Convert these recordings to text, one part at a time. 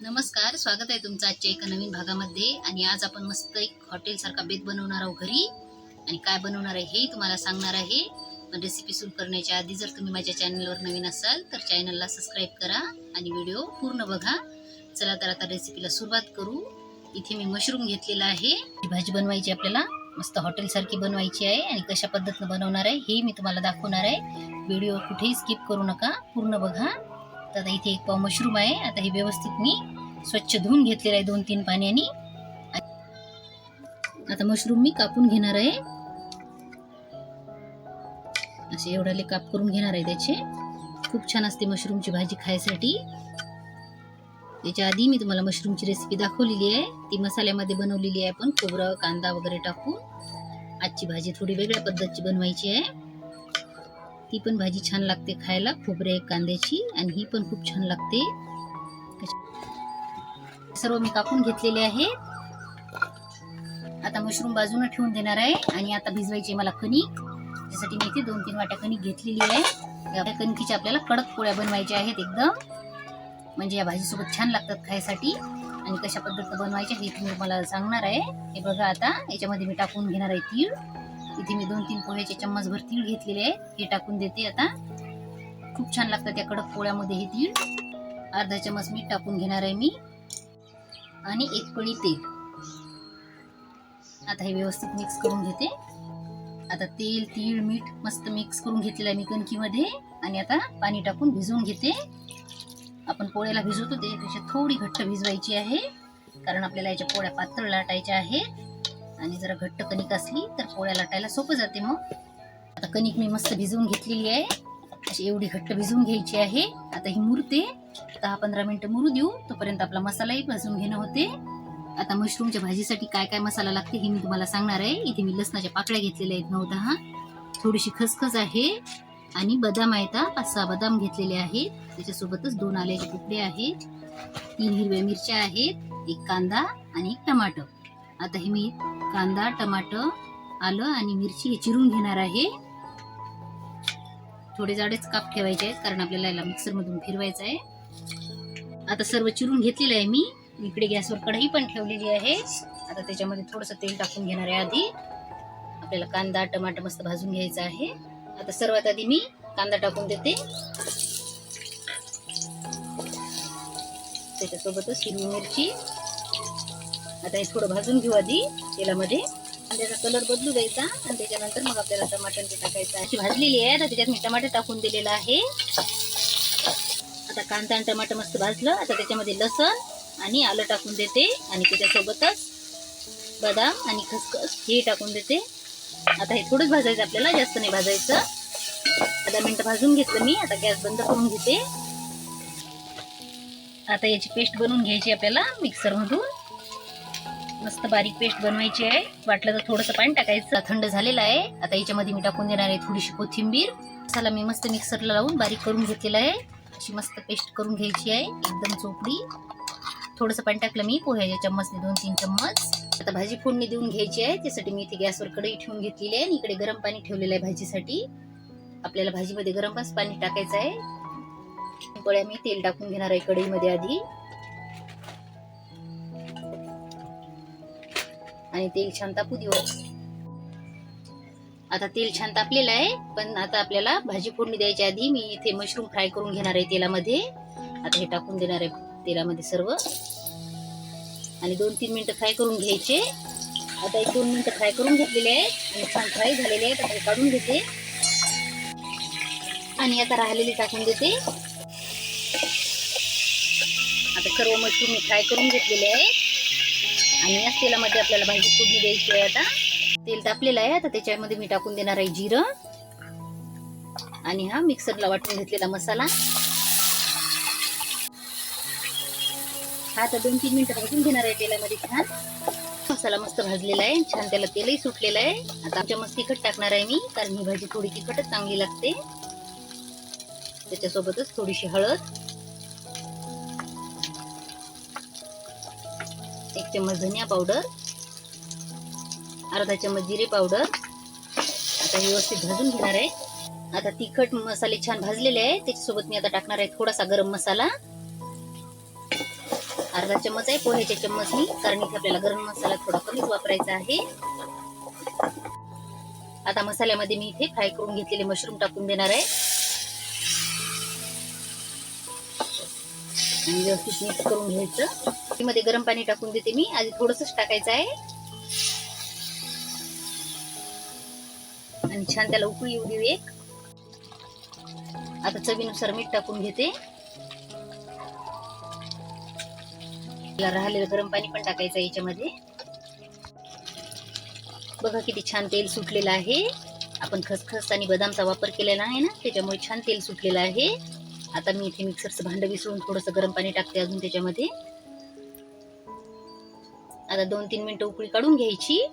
नमस्कार स्वागत आहे तुमचं आजच्या एका नवीन भागामध्ये. आणि आज आपण मस्त एक हॉटेलसारखा बेत बनवणार आहोत घरी. आणि काय बनवणार आहे हेही तुम्हाला सांगणार आहे. पण रेसिपी सुरू करण्याच्या आधी जर तुम्ही माझ्या चॅनलवर नवीन असाल तर चॅनलला सबस्क्राईब करा आणि व्हिडिओ पूर्ण बघा. चला तर आता रेसिपीला सुरुवात करू. इथे मी मशरूम घेतलेला आहे. भाजी बनवायची आपल्याला. मस्त हॉटेलसारखी बनवायची आहे आणि कशा पद्धतीनं बनवणार आहे हे मी तुम्हाला दाखवणार आहे. व्हिडिओ कुठेही स्किप करू नका. पूर्ण बघा. तर आता इथे एक पाव मशरूम आहे. आता हे व्यवस्थित मी स्वच्छ धुवून घेतलेलं आहे दोन तीन पाण्याने. आता मशरूम मी कापून घेणार आहे. असे एवढाले काप करून घेणार आहे त्याचे. खूप छान असते मशरूमची भाजी खायसाठी. त्याच्या आधी मी तुम्हाला मशरूमची रेसिपी दाखवलेली आहे. ती मसाल्यामध्ये बनवलेली आहे पण खोबरं कांदा वगैरे टाकून. आजची भाजी थोडी वेगळ्या पद्धतीची बनवायची आहे. ती पण भाजी छान लागते खायला. खोबरे कांद्याची आणि ही पण खूप छान लागते. सर्व मी कापून घेतलेले आहे. आता मशरूम बाजूनं ठेवून देणार आहे आणि आता भिजवायची मला कणिक त्यासाठी मी इथे दोन तीन वाट्या कणिक घेतलेली आहे. या कणकीच्या आपल्याला कडक पोळ्या बनवायच्या आहेत एकदम. म्हणजे या भाजीसोबत छान लागतात खायसाठी. आणि कशा पद्धतीनं बनवायच्या हे तुम्ही मला सांगणार आहे. हे बघा आता याच्यामध्ये मी टाकून घेणार आहे तीळ. इथे मी दोन तीन पोह्याचे चम्मचभर तीळ घेतलेले आहे. हे टाकून देते आता. खूप छान लागतं त्या कडक पोळ्यामध्ये हे तीळ. अर्धा चम्मच मीठ टाकून घेणार आहे मी. आणि एक पळी तेल. आता हे व्यवस्थित मिक्स करून घेते. आता तेल तीळ मीठ मस्त मिक्स करून घेतलेलं आहे मी कणकीमध्ये. आणि आता पाणी टाकून भिजवून घेते. आपण पोळ्याला भिजवतो त्याच्यापेक्षा थोडी घट्ट भिजवायची आहे. कारण आपल्याला याच्या पोळ्या पातळ लाटायच्या आहेत. आणि जरा घट्ट कणिक असली तर पोळ्या लाटायला सोपं जाते मग. आता कणिक मी मस्त भिजवून घेतलेली आहे. अशी एवढी घट्ट भिजवून घ्यायची आहे. आता ही मुरते. दहा पंधरा मिनिटं मुरू देऊ. तोपर्यंत आपला मसालाही भाजून घेणं होते. आता मशरूमच्या भाजीसाठी काय काय मसाला लागते हे मी तुम्हाला सांगणार आहे. इथे मी लसणाच्या पाकळ्या घेतलेल्या आहेत नऊ दहा थोडीशी खसखस आहे. आणि बदाम आहेत पाच सहा बदाम घेतलेले आहेत. त्याच्यासोबतच दोन आल्याचे तुकडे आहेत. तीन हिरव्या मिरच्या आहेत. एक कांदा आणि एक टमाटर. आता हे मी कांदा टमाटर आलं आणि मिरची हे चिरून घेणार आहे. थोडे जाडेच काप ठेवायचे आहेत कारण आपल्याला याला मिक्सरमधून फिरवायचं आहे. आता सर्व चिरून घेतलेलं आहे मी. इकडे गॅसवर कढई पण ठेवलेली आहे. आता त्याच्यामध्ये थोडंसं तेल टाकून घेणार आहे आधी. आपल्याला कांदा टमाटर मस्त भाजून घ्यायचा आहे. आता सर्वात आधी मी कांदा टाकून देते. त्याच्यासोबतच हिरवी मिरची. आता हे थोडं भाजून घेऊ आधी तेलामध्ये. आणि त्याचा कलर बदलू द्यायचा. आणि त्याच्यानंतर मग आपल्याला टमाटर ते टाकायचं. अशी भाजलेली आहे. आता त्याच्यात मी टमाटर टाकून दिलेला आहे. आता कांदा आणि टमाटर मस्त भाजलं. आता त्याच्यामध्ये लसण आणि आलं टाकून देते. आणि त्याच्यासोबतच बदाम आणि खसखस हे टाकून देते. आता हे थोडंच भाजायचं आपल्याला. जास्त नाही भाजायचं. आता मिनटं भाजून घेतलं मी. आता गॅस बंद करून घेते. आता याची पेस्ट बनवून घ्यायची आपल्याला मिक्सरमधून. मस्त बारीक पेस्ट बनवायची आहे. वाटलं तर थोडंसं पाणी टाकायचं. थंड झालेलं आहे. आता याच्यामध्ये मी टाकून देणार आहे थोडीशी कोथिंबीर. मसाला मी मस्त मिक्सरला लावून बारीक करून घेतलेला आहे. अशी मस्त पेस्ट करून घ्यायची आहे. एकदम चोपडी. थोडंसं पाणी टाकलं मी पोह्याच्या चम्मचने दोन तीन चम्मच. आता भाजी फोडणी देऊन घ्यायची आहे. त्यासाठी मी इथे गॅसवर कढई ठेवून घेतलेली आहे. आणि इकडे गरम पाणी ठेवलेलं आहे भाजीसाठी. आपल्याला भाजीमध्ये गरम पाणी टाकायचं आहे. पोळ्या मी तेल टाकून घेणार आहे कढईमध्ये आधी. आणि तेल छान तापू देऊ. आता तेल छान तापलेलं आहे पण आता आपल्याला भाजी फोडणी द्यायच्या आधी मी इथे मशरूम फ्राय करून घेणार आहे तेलामध्ये. आता हे टाकून देणार आहे तेलामध्ये सर्व. आणि दोन तीन मिनिटं फ्राय करून घ्यायचे. आता एक दोन मिनिटं फ्राय करून घेतलेले आहेत आणि छान फ्राय झालेले आहेत. आता काढून घेते. आणि आता राहिलेली टाकून देते. आता सर्व मशरूम मी फ्राय करून घेतलेले आहेत. आणि याच तेलामध्ये आपल्याला भाजी फोडणी द्यायची आहे आता. तेल तापलेलं आहे आता त्याच्यामध्ये मी टाकून देणार आहे जिरं. आणि हा मिक्सरला वाटून घेतलेला मसाला. हा आता दोन तीन मिनिटं भाजून घेणार आहे तेलामध्ये छान. मसाला मस्त भाजलेला आहे छान त्याला तेलही सुटलेलं आहे. आता आमच्या मस्त तिखट टाकणार आहे मी कारण ही भाजी थोडी तिखटच चांगली लागते. त्याच्यासोबतच थोडीशी हळद. एक चम्मच धनिया पावडर अर्धा चम्मच जिरे पावडर. आता व्यवस्थित भाजून घेणार आहे. आता तिखट मसाले छान भाजलेले आहे. त्याच्यासोबत मी आता टाकणार आहे थोडासा गरम मसाला. अर्धा चम्मच आहे. पोह्याच्या चम्मचनी कारण इथे आपल्याला गरम मसाला थोडा कमीच वापरायचा आहे. आता मसाल्यामध्ये मी इथे फ्राय करून घेतलेले मशरूम टाकून देणार आहे. आणि व्यवस्थित मिक्स करून घ्यायचं. मध्ये गरम पाणी टाकून देते मी. आधी थोडंसंच टाकायचं आहे. आणि छान त्याला उकळी येऊ देऊ एक. आता चवीनुसार मीठ टाकून घेते. राहिलेलं गरम पाणी पण टाकायचं आहे याच्यामध्ये. बघा किती छान तेल सुटलेलं आहे. आपण खसखस आणि बदामचा वापर केलेला आहे ना त्याच्यामुळे छान तेल सुटलेलं आहे. आता मी इथे मिक्सरचं भांडं विसरून थोडंसं गरम पाणी टाकते अजून त्याच्यामध्ये. आता दोन तीन मिनटं उकळी काढून घ्यायची.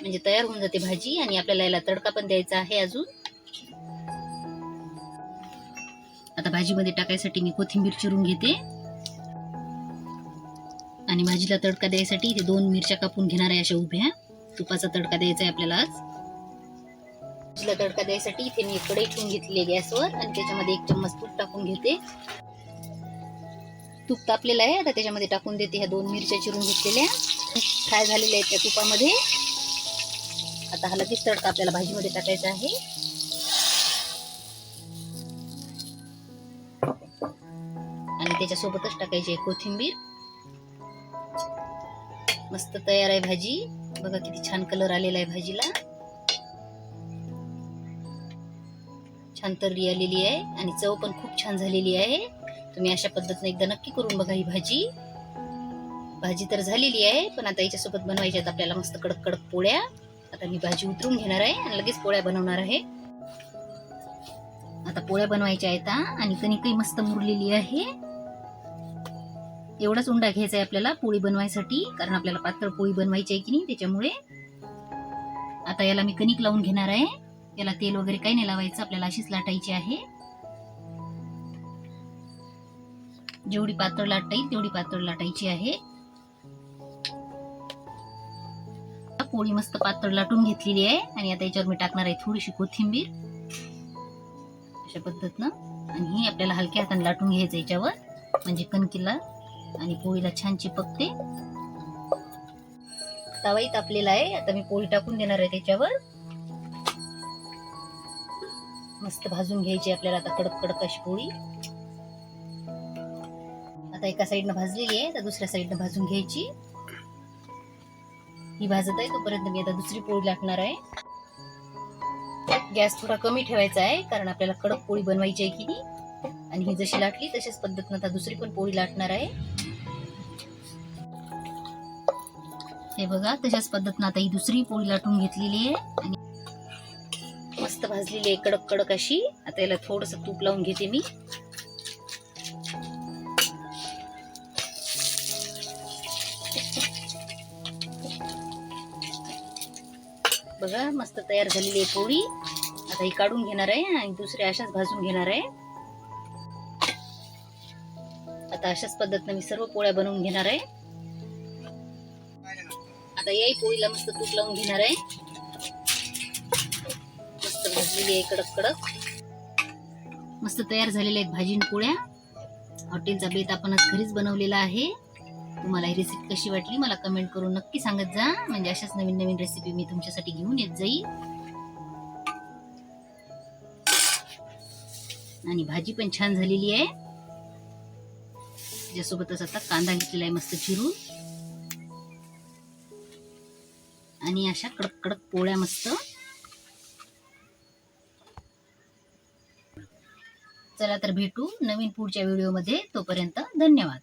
म्हणजे तयार होऊन जाते भाजी आणि आपल्याला याला तडका पण द्यायचा आहे अजून. आता भाजीमध्ये टाकायसाठी मी कोथिंबीर चिरून घेते. आणि भाजीला तडका द्यायसाठी इथे दोन मिरच्या कापून घेणार आहे अशा उभ्या. तुपाचा तडका द्यायचा आहे आपल्याला आज. भाजीला तडका द्यायसाठी इथे मी एक कढई ठेवून घेतली आहे गॅसवर आणि त्याच्यामध्ये एक चम्मच तूप टाकून घेते. तूप तापलेलं आहे आता त्याच्यामध्ये टाकून देते ह्या दोन मिरच्या चिरून घेतलेल्या. फ्राय झालेल्या आहेत त्या तुपामध्ये. आता हा लगेच तडका आपल्याला भाजीमध्ये टाकायचा आहे. आणि त्याच्यासोबतच टाकायची आहे कोथिंबीर. मस्त तयार आहे भाजी. बघा किती छान कलर आलेला आहे भाजीला. छान तर्री आलेली आहे आणि चव पण खूप छान झालेली आहे. तुम्ही अशा पद्धतीने एकदा नक्की करून बघा ही भाजी. भाजी तर झालेली आहे पण आता याच्यासोबत बनवायच्यात आपल्याला मस्त कडक कडक पोळ्या. आता मी भाजी उतरून घेणार आहे आणि लगेच पोळ्या बनवणार आहे. आता पोळ्या बनवायच्या आहेत हा. आणि कणिकही मस्त मुरलेली आहे. एवढाच उंडा घ्यायचा आहे आपल्याला पोळी बनवायसाठी कारण आपल्याला पातळ पोळी बनवायची आहे की नाही त्याच्यामुळे. आता याला मी कणिक लावून घेणार आहे. याला तेल वगैरे काही नाही लावायचं. आपल्याला अशीच लाटायची आहे. जेवढी पातळ लाटता येईल तेवढी पातळ लाटायची आहे. पोळी मस्त पातळ लाटून घेतलेली आहे. आणि आता याच्यावर मी टाकणार आहे थोडीशी कोथिंबीर. अशा पद्धतीनं. आणि हे आपल्याला हलक्या हाताने लाटून घ्यायचं याच्यावर. म्हणजे कणकीला आणि पोळीला छान चिपकते तवाई तापलेला आहे. आता मी पोळी टाकून देणार आहे त्याच्यावर. मस्त भाजून घ्यायची आपल्याला आता कडक कडक अशी पोळी. आता एका साईडनं भाजलेली आहे तर दुसऱ्या साईडनं भाजून घ्यायची. ही भाजत आहे तोपर्यंत मी आता दुसरी पोळी लाटणार आहे. गॅस थोडा कमी ठेवायचा आहे कारण आपल्याला कडक पोळी बनवायची आहे की नाही. आणि ही जशी लाटली तशाच पद्धतीनं आता दुसरी पण पोळी लाटणार आहे. हे बघा तशाच पद्धतीनं आता ही दुसरी पोळी लाटून घेतलेली आहे. आणि मस्त भाजलेली आहे कडक कडक अशी. आता याला थोडस तूप लावून घेते मी. बघा मस्त तयार झालेली आहे पोळी. आता ही काढून घेणार आहे आणि दुसऱ्या अशाच भाजून घेणार आहे. आता अशाच पद्धतीने मी सर्व पोळ्या बनवून घेणार आहे. आता याही पोळीला मस्त तूप लावून घेणार आहे. भाजलेली आहे कडक कडक. मस्त तयार झालेल्या आहेत भाजी पोळ्या. हॉटेलचा बेत आपण घरीच बनवलेला आहे. तुम्हाला ही रेसिपी कशी वाटली मला कमेंट करून नक्की सांगत जा. म्हणजे अशाच नवीन नवीन रेसिपी मी तुमच्यासाठी घेऊन येत जाईल आणि भाजी पण छान झालेली आहे. त्याच्यासोबतच आता कांदा घेतलेला आहे मस्त चिरून. आणि अशा कडक कडक पोळ्या मस्त. चला तर भेटू नवीन पुढच्या व्हिडिओमध्ये. तोपर्यंत धन्यवाद.